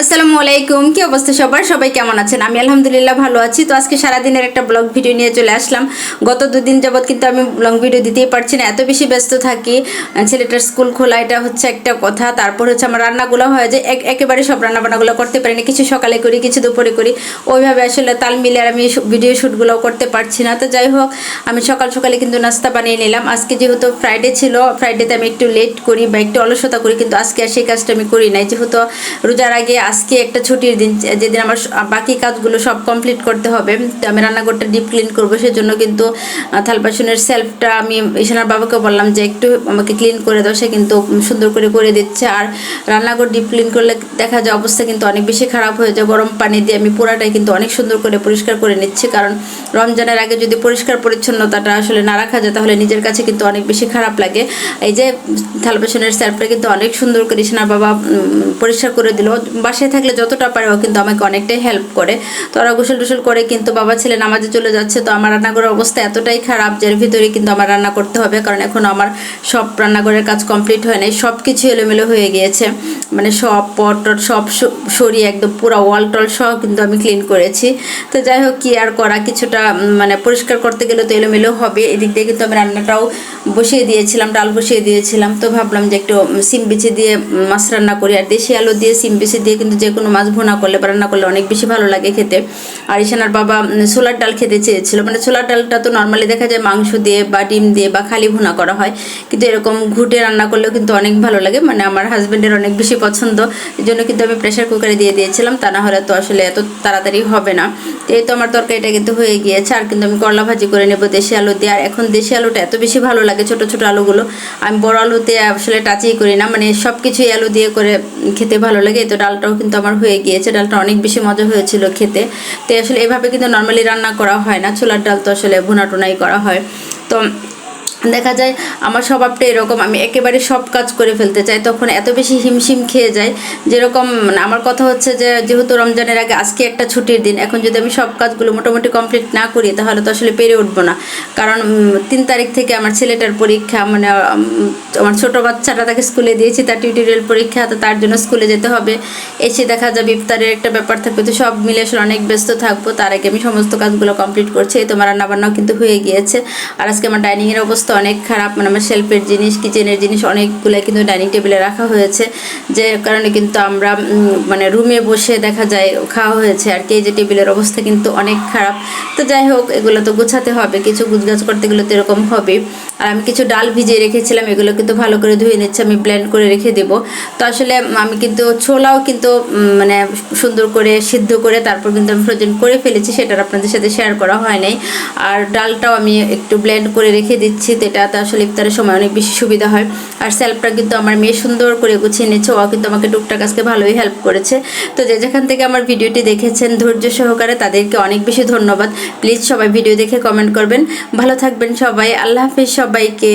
আসসালামু আলাইকুম, কি অবস্থা সবার? সবাই কেমন আছেন? আমি আলহামদুলিল্লাহ ভালো আছি। তো আজকে সারাদিনের একটা ব্লগ ভিডিও নিয়ে চলে আসলাম। গত দুদিন যাবৎ কিন্তু আমি ব্লগ ভিডিও দিতেই পারছি না। এত বেশি ব্যস্ত থাকি। ছেলেটার স্কুল খোলা, এটা হচ্ছে একটা কথা। তারপর হচ্ছে আমার রান্নাগুলো হয় যে এক একেবারে সব রান্না বান্নাগুলো করতে পারি না কিছু সকালে করি, কিছু দুপুরে করি। ওইভাবে আসলে তাল মিলে আর আমি ভিডিও শ্যুটগুলো করতে পারছি না। তো যাই হোক, আমি সকাল সকালে কিন্তু নাস্তা বানিয়ে নিলাম। আজকে যেহেতু ফ্রাইডে ছিল ফ্রাইডেতে আমি একটু লেট করি বা একটু অলসতা করি, কিন্তু আজকে আর সেই কাজটা আমি করি নাই। যেহেতু রোজার আগে আজকে একটা ছুটির দিন, যেদিন আমার বাকি কাজগুলো সব কমপ্লিট করতে হবে, তো আমি রান্নাঘরটা ডিপ ক্লিন করব, সেজন্য কিন্তু থাল সেলফটা আমি ঈশানার বাবাকে বললাম যে একটু আমাকে ক্লিন করে দাও, সে কিন্তু সুন্দর করে করে দিচ্ছে। আর রান্নাঘর ডিপ ক্লিন করলে দেখা যায় অবস্থা কিন্তু অনেক বেশি খারাপ হয়ে যায়, গরম পানি দিয়ে আমি পুরাটাই কিন্তু অনেক সুন্দর করে পরিষ্কার করে নিচ্ছি। কারণ রমজানের আগে যদি পরিষ্কার পরিচ্ছন্নতাটা আসলে না রাখা যায়, তাহলে নিজের কাছে কিন্তু অনেক বেশি খারাপ লাগে। এই যে থাল সেলফটা কিন্তু অনেক সুন্দর করে ঈশানার বাবা পরিষ্কার করে দিল বাসায় থাকলে যতটা পারে ও কিন্তু আমাকে অনেকটাই হেল্প করে। তো ওরা গোসল টোসল করে কিন্তু বাবা ছেলে নামাজে চলে যাচ্ছে, তো আমার রান্নাঘরের অবস্থা এতটাই খারাপ যে এর ভিতরে কিন্তু আমার রান্না করতে হবে, কারণ এখন আমার সব রান্নাঘরের কাজ কমপ্লিট হয় নাই সব কিছু এলোমেলো হয়ে গিয়েছে। মানে সব পট টট সব সরিয়ে একদম পুরো ওয়াল টল সহ কিন্তু আমি ক্লিন করেছি। তো যাই হোক, কি আর করা, কিছুটা মানে পরিষ্কার করতে গেলে তো এলোমেলো হবে। এদিক দিয়ে কিন্তু আমি রান্নাটাও বসিয়ে দিয়েছিলাম, ডাল বসিয়ে দিয়েছিলাম, তো ভাবলাম যে একটু সিম বিছে দিয়ে মাছ রান্না করি, আর দেশি আলু দিয়ে, সিম বিছে দিয়ে কিন্তু যে কোনো মাছ ভুনা করলে বা রান্না করলে অনেক বেশি ভালো লাগে খেতে। আর ঈশানার বাবা ছোলার ডাল খেতে চেয়েছিল। মানে ছোলার ডালটা তো নর্মালি দেখা যায় মাংস দিয়ে বা ডিম দিয়ে বা খালি ভুনা করা হয়। কিন্তু এরকম ঘুটে রান্না করলেও কিন্তু অনেক ভালো লাগে। মানে আমার হাজব্যান্ডের অনেক বেশি পছন্দ। এই জন্য কিন্তু আমি প্রেশার কুকারে দিয়ে দিয়েছিলাম। তা না হলে তো আসলে এত তাড়াতাড়ি হবে না। এই তো আমার তরকারিটা কিন্তু হয়ে গিয়েছে। আর কিন্তু আমি করলা ভাজি করে নেব দেশি আলু দিয়ে। আর এখন দেশি আলুটা এত বেশি ভালো লাগে, ছোট ছোট আলুগুলো। আমি বড় আলুতে আসলে টাচই করি না। মানে সব কিছুই আলু দিয়ে করে খেতে ভালো লাগে। এই তো ডালটাও কিন্তু আমার হয়ে গিয়েছে। ডালটা অনেক বেশি মজা হয়েছিল খেতে। তো আসলে এভাবে কিন্তু নর্মালি রান্না করা হয় না। ছোলার ডাল তো আসলে ভুনা টুনাই করা হয়। তো দেখা যায় আমার স্বভাবটা এরকম, আমি একেবারে সব কাজ করে ফেলতে চাই, তখন এত বেশি হিমশিম খেয়ে যায় যেরকম মানে আমার কথা হচ্ছে যে, যেহেতু রমজানের আগে আজকে একটা ছুটির দিন, এখন যদি আমি সব কাজগুলো মোটামুটি কমপ্লিট না করি, তাহলে তো আসলে পেরে উঠবো না। কারণ তিন তারিখ থেকে আমার ছেলেটার পরীক্ষা মানে আমার ছোটো বাচ্চাটা তাকে স্কুলে দিয়েছি, তার টিউটোরিয়াল পরীক্ষা, তো তার জন্য স্কুলে যেতে হবে। এসে দেখা যাবে ইফতারের একটা ব্যাপার থাকবে, তো সব মিলে আসলে অনেক ব্যস্ত থাকব, তার আগে আমি সমস্ত কাজগুলো কমপ্লিট করছি, এই তোমার রান্নাবান্নাও কিন্তু হয়ে গিয়েছে। আর আজকে আমার ডাইনিংয়ের অবস্থা অনেক খারাপ মানে আমার শেলফের জিনিস কিচেনের জিনিস অনেকগুলো কিন্তু ডাইনিং টেবিলে রাখা হয়েছে, যে কারণে কিন্তু আমরা মানে রুমে বসে দেখা যায়, খাওয়া হয়েছে, আর কি। এই যে টেবিলের অবস্থা কিন্তু অনেক খারাপ। তো যাই হোক, এগুলো তো গোছাতে হবে, কিছু গুছগাছ করতে গেলে তো এরকম হবে। আর আমি কিছু ডাল ভিজিয়ে রেখেছিলাম, এগুলো কিন্তু ভালো করে ধুয়ে নিচ্ছে, আমি ব্লেন্ড করে রেখে দেব। তো আসলে আমি কিন্তু ছোলাও কিন্তু মানে সুন্দর করে সিদ্ধ করে তারপর কিন্তু আমি ফ্রোজেন করে ফেলেছি সেটার আপনাদের সাথে শেয়ার করা হয় নাই। আর ডালটাও আমি একটু ব্লেন্ড করে রেখে দিচ্ছি তো এটাতে আসলে ইফতারের সময় অনেক বেশি সুবিধা হয়। আর সেলফটা কিন্তু আমার মেয়ে সুন্দর করে গুছিয়ে নিচ্ছে ও কিন্তু আমাকে টুকটাক আজকে ভালোই হেল্প করেছে। তো যে যেখান থেকে আমার ভিডিওটি দেখেছেন, ধৈর্য সহকারে তাদেরকে অনেক বেশি ধন্যবাদ। প্লিজ সবাই ভিডিও দেখে কমেন্ট করবেন। ভালো থাকবেন সবাই, আল্লাহ হাফিজ সবাইকে।